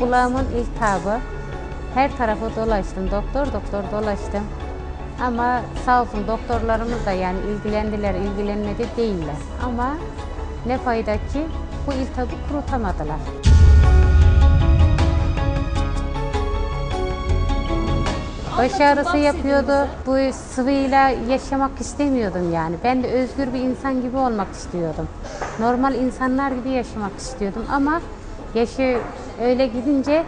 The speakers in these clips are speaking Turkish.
Kulağımın iltihabı. Her tarafı dolaştım. Doktor doktor dolaştım. Ama sağ olsun doktorlarımız da yani ilgilendiler, ilgilenmedi değiller. Ama ne fayda ki bu iltihabı kurutamadılar. Baş ağrısı yapıyordu. Bu sıvıyla yaşamak istemiyordum yani. Ben de özgür bir insan gibi olmak istiyordum. Normal insanlar gibi yaşamak istiyordum ama yaşı öyle gidince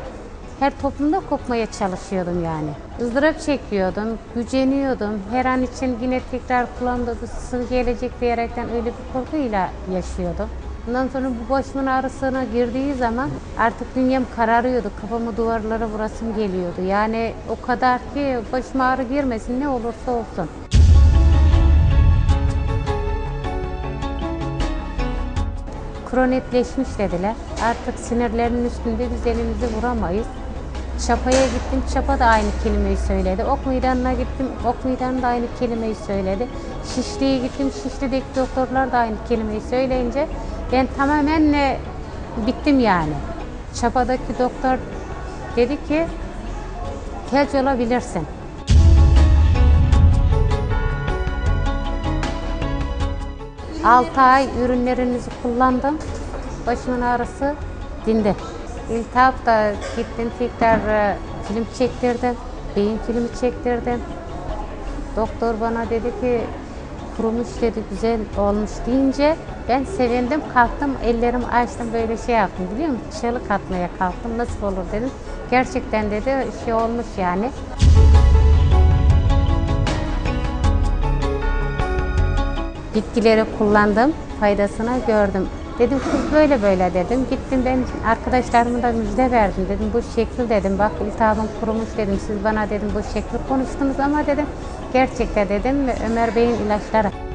her toplumda kopmaya çalışıyordum yani. ızdırap çekiyordum, güceniyordum. Her an için yine tekrar kulağımda sıvı gelecek diyerekten öyle bir korkuyla yaşıyordum. Ondan sonra bu başımın ağrısına girdiği zaman artık dünyam kararıyordu. Kafamı duvarlara vurasım geliyordu. Yani o kadar ki başıma ağrı girmesin ne olursa olsun. Kronikleşmiş dediler. Artık sinirlerin üstünde biz elimizi vuramayız. Çapa'ya gittim, Çapa da aynı kelimeyi söyledi. Ok meydanına gittim, Ok meydanı da aynı kelimeyi söyledi. Şişli'ye gittim, Şişli'deki doktorlar da aynı kelimeyi söyleyince ben tamamen e, bittim yani. Çapa'daki doktor dedi ki felç olabilirsin. Altı ay ürünlerinizi kullandım. Başımın ağrısı dindi. İltihap da gittim tekrar e, film çektirdim. Beyin filmi çektirdim. Doktor bana dedi ki kurumuş dedi güzel olmuş deyince ben sevindim kalktım ellerimi açtım böyle şey yaptım biliyor musun? Çığlık atmaya kalktım nasıl olur dedim. Gerçekten dedi şey olmuş yani. Bitkileri kullandım, faydasını gördüm. Dedim kız böyle böyle dedim. Gittim ben arkadaşlarıma da müjde verdim. Dedim bu şekil dedim. Bak iltihabım kurumuş dedim. Siz bana dedim bu şekil konuştunuz ama dedim. Gerçekten dedim Ömer Bey'in ilaçları.